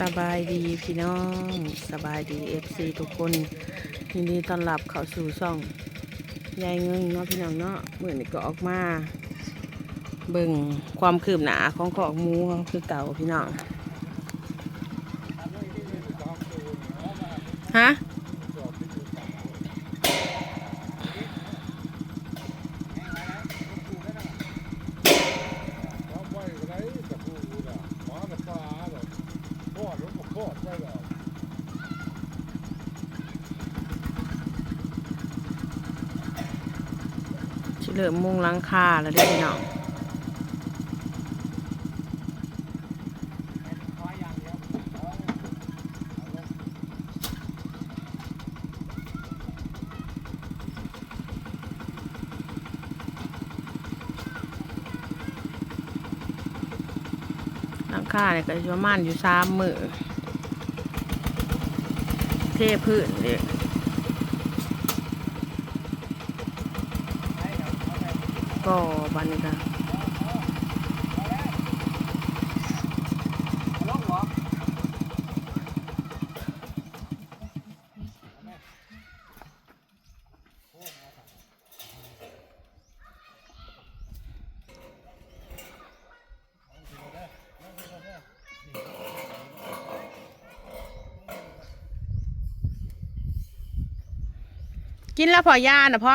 สบายดีพี่น้องสบายดีเอฟซีทุกคนยินดีต้อนรับเข้าสู่ช่องยายเงินเนาะพี่น้องเนาะเมื่อนี้ก็ออกมาเบิ่งความคืบหน้าของขอกหมูคือเก่าพี่น้องฮะ เริ่มมุงลังคาแล้วเด้อพี่น้องหลังคาเนี่ยก็ประมาณอยู่สามมือเทพื้นเด็ กก็บันนี้ก็กินแล้วพอยานะพ่อ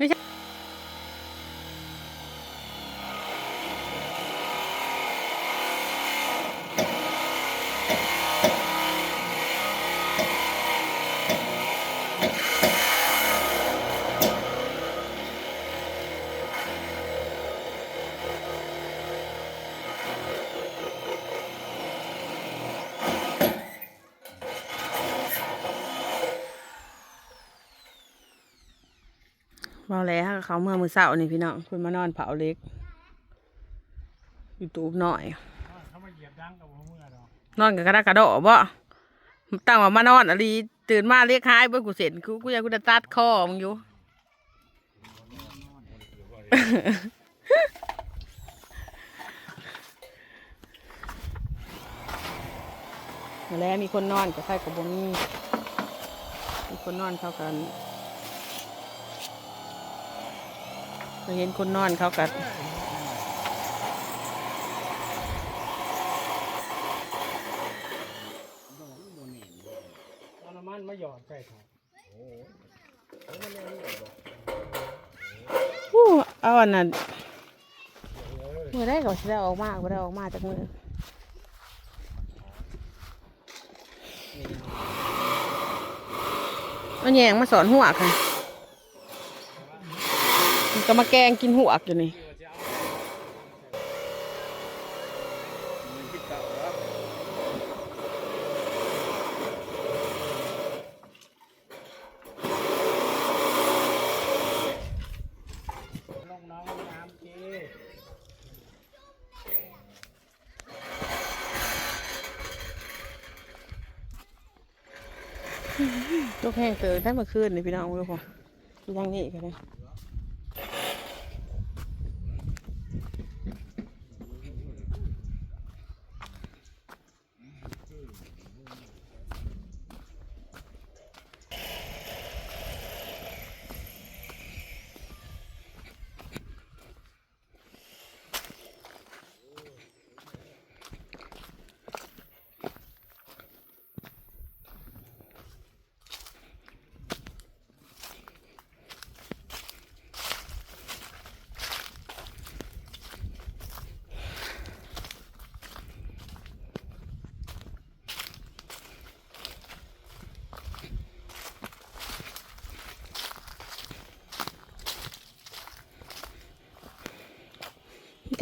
ไม่ใช่ บ่แล้วเขาเมื่อมือเสาร์นี่พี่น้องคุณมานอนเผาเล็กอยูทูบหน่อยนอนกับกระดากกระโดดบ่ตั้งว่ามานอนอะไรตื่นมาเรียกหายเบิ่งกูเสร็จกูกูอยากกูจะตัดคอมึงอยู่มาแล้วมีคนนอนกับใครกับบ่มีมีคนนอนเข้ากัน เราเห็นคนนอนเขากันเอาน้ำมันมาหยอดใส่ถังอู้เอาอันนั้นเมื่อได้ก็สิได้ออกมาก็ได้ออกมาจากมือมันแยงมาสอนหัวค่ะมัน ก็มาแกงกินหัวอยู่นี่ลงน้องน้ำจีลูกแห้งเติมได้เมื่อคืนนี่พี่น้องดูพอดูทางนี้กันเลย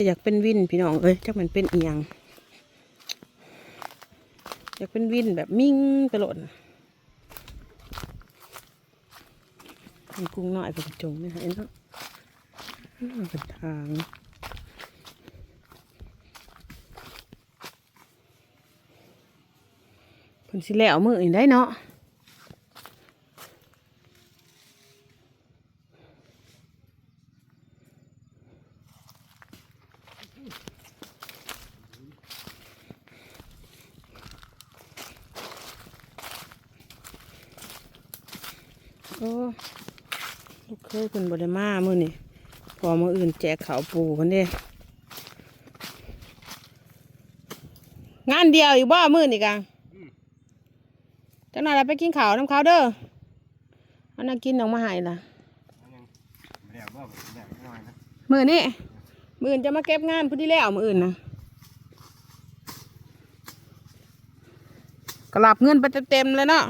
อยากเป็นวินพี่น้องเอ้ยจักมันเป็นเอียง อยากเป็นวินแบบมิ่งตลอดน่ะมันกุ้งน้อยเป็นจงไม่หายเนาะอืมเป็นทางเพิ่นสิแล้วมืออื่นได้เนาะ โอ้ลูกเคยคนบไดมามื่อนี่พอมืออื่นแจกเขาวปูคนเด้งานเดียวอีกบ่มื่อนี่กังจังหน่อยเราไปกินข้าวน้ำเขาวเด้ออาน่ากินออกมาห้ล่ะแล้วบ่แล้วน้อยนะมื่อนี่มื่ออื่นจะมาเก็บงานพอดีแล้วมืออื่นนะกลับเงินไปเต็มๆเลยเนาะ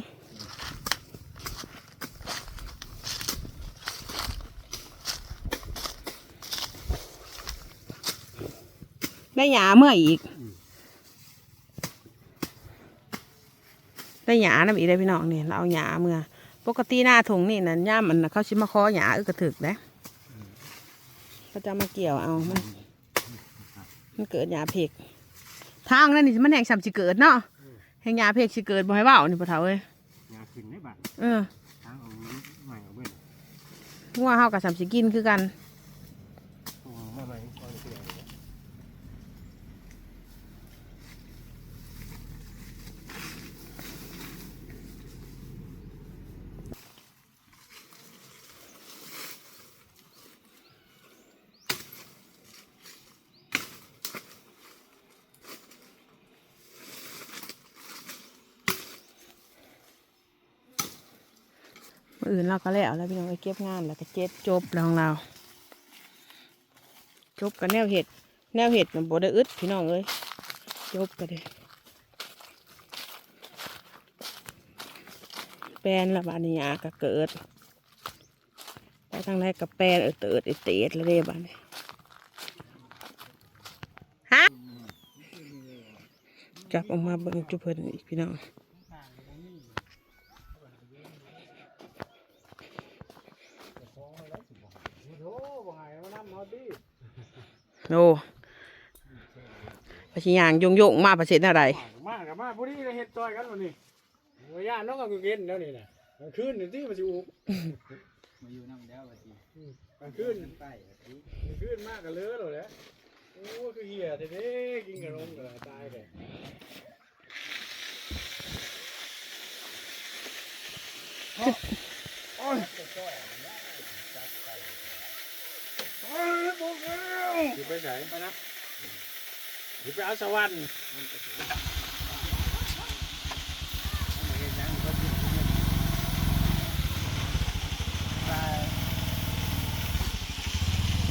ได้หยาเมื่ออีก ได้หยานะอีกได้พี่น้องนี่เราเอาหยาเมื่อ ปกติหน้าถุงนี่นั่นย่ามมันน่ะเขาชิมาคอหยาอึกกระถึกนะเขาจะมาเกี่ยวเอา มัน มันเกิดหยาเพกทางนั่นนี่มันแห่งสามสิเกิดเนาะแห่งหยาเพกสิเกิดบ่ให้เว้านี่ปะเฒ่าเอ้ยยาขึ้นได้บัดเออทางเอาใหม่เอาเบิ่งงัวเฮากับสามสิกินคือกัน โอ้มาใหม่ก่อนเสีย มื้ อื่นเราก็แล้วแล้วพี่น้องไปเก็บงานแล้วก็เจ็ดจบแล้วของเรา จบกับแนวเห็ด แนวเห็ดมันบ่ได้อึดพี่น้องเอ้ยจบกันเลยแปลนละบานี้หยาก็เกิดไปทางไหนกับแปลนเออเติดเอเตดแล้วเด้บานี้ฮะจับออกมาเบิ่งจุเพิ่นอีกพี่น้อง โอ้บ่หายมานำเนาะดิ โอ้ปะชิยางยงยงๆมาประเสริฐอะไรมากับมาผู้นี้ก็เฮ็ดซอยกันวันนี้โอ้ยย่านน้องก็กินแล้วนี่น่ะกลางคืนนี่ที่มันสิอุกมาอยู่น้ำแล้วว่าสิกลางคืนใต้ว่าสิกลางคืนมากก็เลอะแล้วแหละโอ้คือเหี้ยเด้ๆกินกับนมก็ตายเลยโอ้ยโอ้ยบอกแล้ว สิไปไหนไปนะสิไปเอาสวรรค์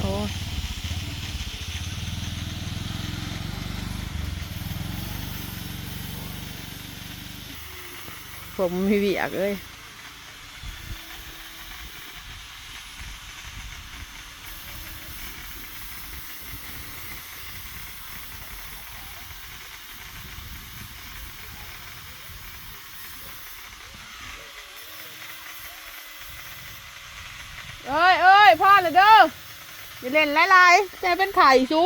โอ้ผมมีเวียกเลย เอ้ยเอ้ยพ่อเลยเด้ออย่าเล่นหลายๆใจเป็นไข่ชู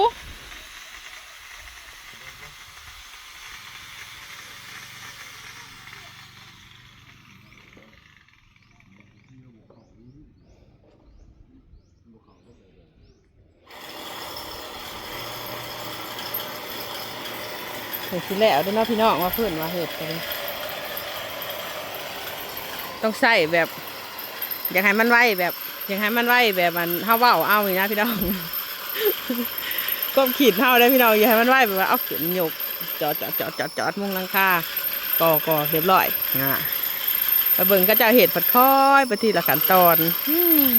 เห็ดสิแล้วด้วยเนาะพี่น้องว่าเพื่อนว่าเห็ดกันเลยต้องใส่แบบ อยากให้มันไวแบบ อยากให้มันไวแบบมันเฮาเว้าเอาอีกนะพี่น้องก้มขีดเท่าได้พี่น้องอย่าให้มันไหวแบบว่าเอาขึ้นยกจอดจอดจอดจอดจอดมุงลังคาก่อก่อเรียบร้อยอะไปเบิ่งก็จะเห็ดผัดค่อยไปทีละขั้นตอนอืม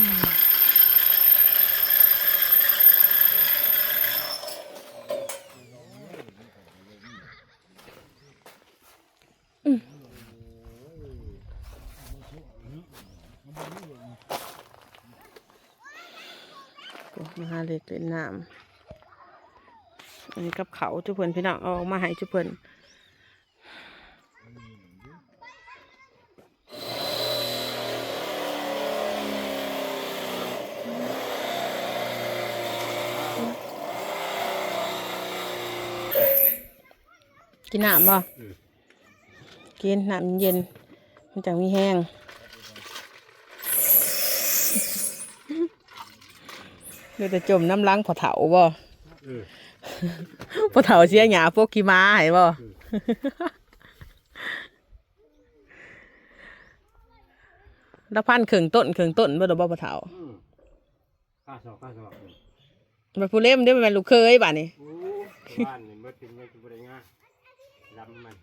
อืม โอ้มาหาเล็กเล่นน้ำอันนี้กับเขาจุเพิ่นพี่น้องเอาออกมาให้จุเพิ่นกินน้ำบ่กินน้ำเย็นมันจังมีแห้ง คือจะจมน้ำล้างผาเถาบ่ผาเถาเสียหยาพวกกีมาให้บ่แล้วพันเข่งต้นเข่งต้นบ่ดอกบ่ผาเถาข้าสอบข้าสอบมัผู้เล่มเด้มันลูกเคยบ้านนี้บ้านนี่เมื่อถึงเมื่อถึงบริงาลำมัน